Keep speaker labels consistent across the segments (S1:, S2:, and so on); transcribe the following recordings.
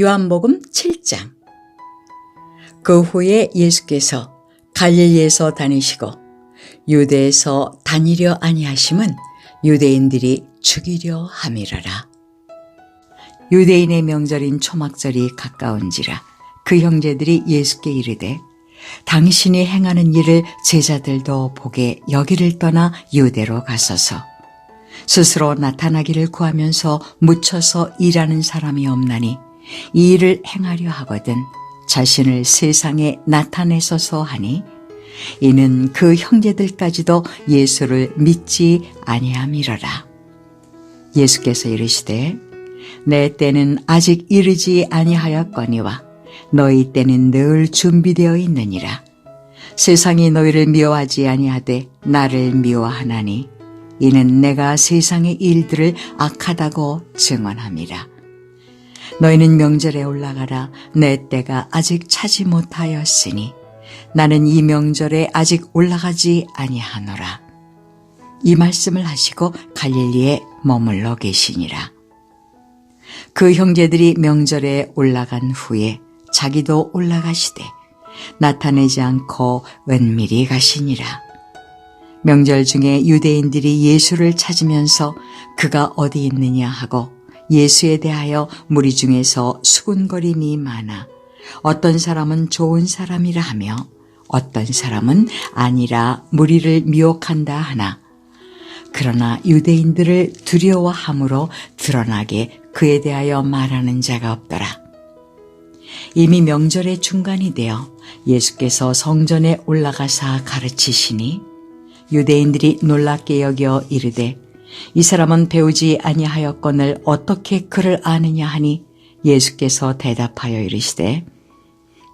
S1: 요한복음 7장 그 후에 예수께서 갈릴리에서 다니시고 유대에서 다니려 아니하심은 유대인들이 죽이려 함이라라. 유대인의 명절인 초막절이 가까운지라 그 형제들이 예수께 이르되 당신이 행하는 일을 제자들도 보게 여기를 떠나 유대로 가소서 스스로 나타나기를 구하면서 묻혀서 일하는 사람이 없나니 이 일을 행하려 하거든 자신을 세상에 나타내소서 하니 이는 그 형제들까지도 예수를 믿지 아니함이러라. 예수께서 이르시되 내 때는 아직 이르지 아니하였거니와 너희 때는 늘 준비되어 있느니라. 세상이 너희를 미워하지 아니하되 나를 미워하나니 이는 내가 세상의 일들을 악하다고 증언함이라. 너희는 명절에 올라가라 내 때가 아직 차지 못하였으니 나는 이 명절에 아직 올라가지 아니하노라. 이 말씀을 하시고 갈릴리에 머물러 계시니라. 그 형제들이 명절에 올라간 후에 자기도 올라가시되 나타내지 않고 은밀히 가시니라. 명절 중에 유대인들이 예수를 찾으면서 그가 어디 있느냐 하고 예수에 대하여 무리 중에서 수군거림이 많아 어떤 사람은 좋은 사람이라 하며 어떤 사람은 아니라 무리를 미혹한다 하나 그러나 유대인들을 두려워함으로 드러나게 그에 대하여 말하는 자가 없더라. 이미 명절의 중간이 되어 예수께서 성전에 올라가사 가르치시니 유대인들이 놀랍게 여겨 이르되 이 사람은 배우지 아니하였건을 어떻게 그를 아느냐 하니 예수께서 대답하여 이르시되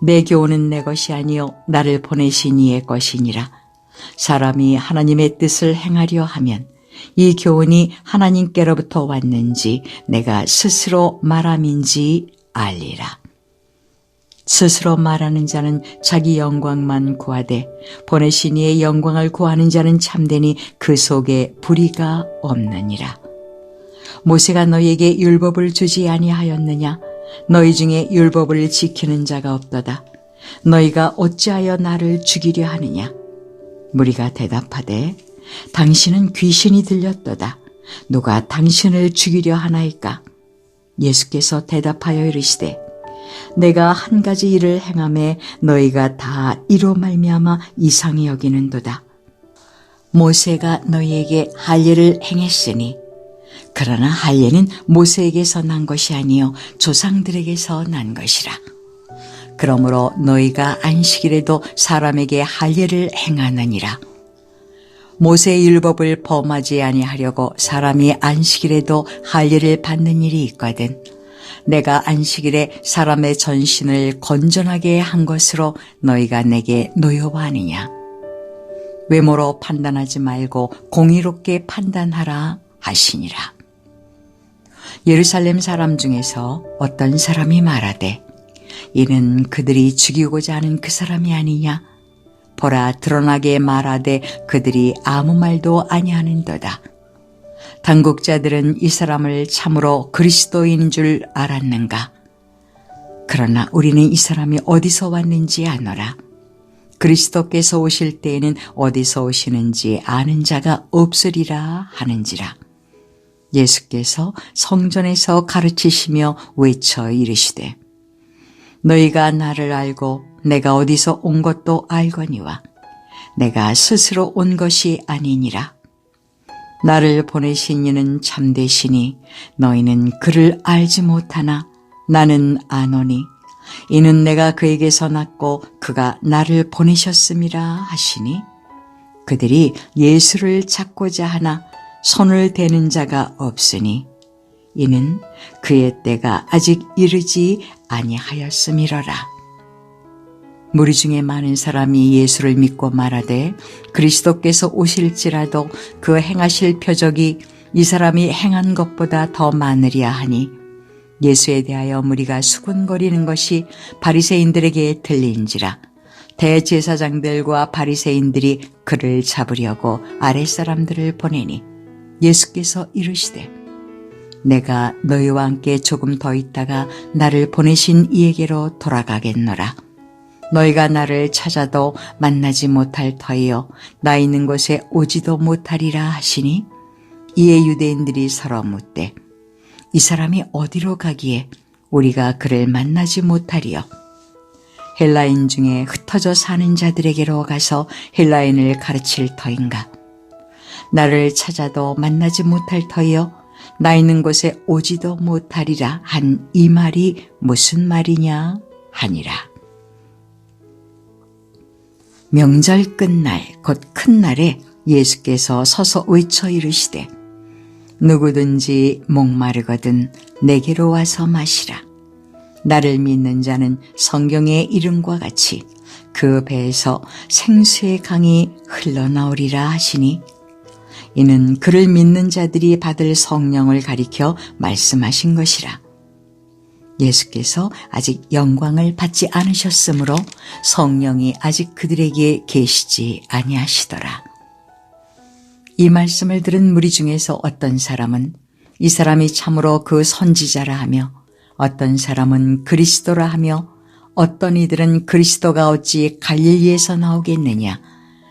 S1: 내 교훈은 내 것이 아니요 나를 보내신 이의 것이니라 사람이 하나님의 뜻을 행하려 하면 이 교훈이 하나님께로부터 왔는지 내가 스스로 말함인지 알리라. 스스로 말하는 자는 자기 영광만 구하되 보내신 이의 영광을 구하는 자는 참되니 그 속에 불의가 없느니라. 모세가 너희에게 율법을 주지 아니하였느냐? 너희 중에 율법을 지키는 자가 없도다. 너희가 어찌하여 나를 죽이려 하느냐? 무리가 대답하되 당신은 귀신이 들렸도다. 누가 당신을 죽이려 하나이까? 예수께서 대답하여 이르시되 내가 한 가지 일을 행함에 너희가 다 이로 말미암아 이상히 여기는도다. 모세가 너희에게 할례를 행했으니 그러나 할례는 모세에게서 난 것이 아니요 조상들에게서 난 것이라. 그러므로 너희가 안식일에도 사람에게 할례를 행하느니라. 모세의 율법을 범하지 아니하려고 사람이 안식일에도 할례를 받는 일이 있거든. 내가 안식일에 사람의 전신을 건전하게 한 것으로 너희가 내게 노여워하느냐. 외모로 판단하지 말고 공의롭게 판단하라 하시니라. 예루살렘 사람 중에서 어떤 사람이 말하되 이는 그들이 죽이고자 하는 그 사람이 아니냐. 보라 드러나게 말하되 그들이 아무 말도 아니하는도다. 당국자들은 이 사람을 참으로 그리스도인 줄 알았는가? 그러나 우리는 이 사람이 어디서 왔는지 아노라. 그리스도께서 오실 때에는 어디서 오시는지 아는 자가 없으리라 하는지라. 예수께서 성전에서 가르치시며 외쳐 이르시되 너희가 나를 알고 내가 어디서 온 것도 알거니와 내가 스스로 온 것이 아니니라. 나를 보내신 이는 참되시니 너희는 그를 알지 못하나 나는 아노니 이는 내가 그에게서 났고 그가 나를 보내셨음이라 하시니 그들이 예수를 찾고자 하나 손을 대는 자가 없으니 이는 그의 때가 아직 이르지 아니하였음이러라. 무리 중에 많은 사람이 예수를 믿고 말하되 그리스도께서 오실지라도 그 행하실 표적이 이 사람이 행한 것보다 더 많으리야 하니 예수에 대하여 무리가 수군거리는 것이 바리새인들에게 들린지라 대제사장들과 바리새인들이 그를 잡으려고 아랫사람들을 보내니 예수께서 이르시되 내가 너희와 함께 조금 더 있다가 나를 보내신 이에게로 돌아가겠노라. 너희가 나를 찾아도 만나지 못할 터이요. 나 있는 곳에 오지도 못하리라 하시니 이에 유대인들이 서로 묻되 이 사람이 어디로 가기에 우리가 그를 만나지 못하리요? 헬라인 중에 흩어져 사는 자들에게로 가서 헬라인을 가르칠 터인가? 나를 찾아도 만나지 못할 터이요. 나 있는 곳에 오지도 못하리라 한 이 말이 무슨 말이냐 하니라 명절 끝날 곧 큰 날에 예수께서 서서 외쳐 이르시되 누구든지 목마르거든 내게로 와서 마시라. 나를 믿는 자는 성경의 이름과 같이 그 배에서 생수의 강이 흘러나오리라 하시니 이는 그를 믿는 자들이 받을 성령을 가리켜 말씀하신 것이라. 예수께서 아직 영광을 받지 않으셨으므로 성령이 아직 그들에게 계시지 아니하시더라. 이 말씀을 들은 무리 중에서 어떤 사람은 이 사람이 참으로 그 선지자라 하며 어떤 사람은 그리스도라 하며 어떤 이들은 그리스도가 어찌 갈릴리에서 나오겠느냐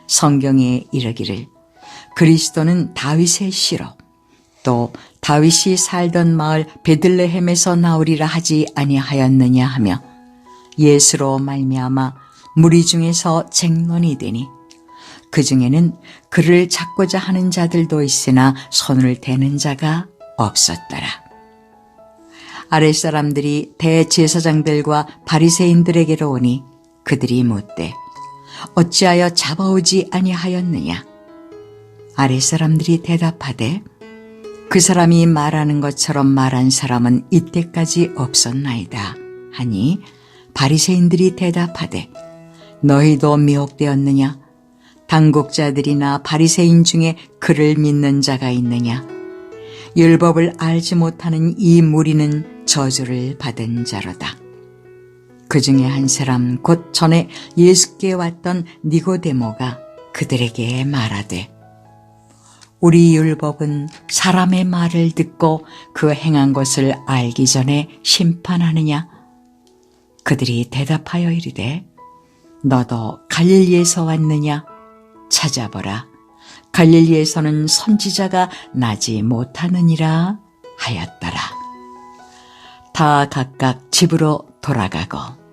S1: 성경에 이르기를 그리스도는 다윗의 씨로 또 다윗이 살던 마을 베들레헴에서 나오리라 하지 아니하였느냐 하며 예수로 말미암아 무리 중에서 쟁론이 되니 그 중에는 그를 찾고자 하는 자들도 있으나 손을 대는 자가 없었더라. 아랫사람들이 대제사장들과 바리새인들에게로 오니 그들이 묻되 어찌하여 잡아오지 아니하였느냐 아랫사람들이 대답하되 그 사람이 말하는 것처럼 말한 사람은 이때까지 없었나이다 하니 바리새인들이 대답하되 너희도 미혹되었느냐? 당국자들이나 바리새인 중에 그를 믿는 자가 있느냐? 율법을 알지 못하는 이 무리는 저주를 받은 자로다. 그 중에 한 사람 곧 전에 예수께 왔던 니고데모가 그들에게 말하되 우리 율법은 사람의 말을 듣고 그 행한 것을 알기 전에 심판하느냐? 그들이 대답하여 이르되 너도 갈릴리에서 왔느냐? 찾아보라. 갈릴리에서는 선지자가 나지 못하느니라 하였더라. 다 각각 집으로 돌아가고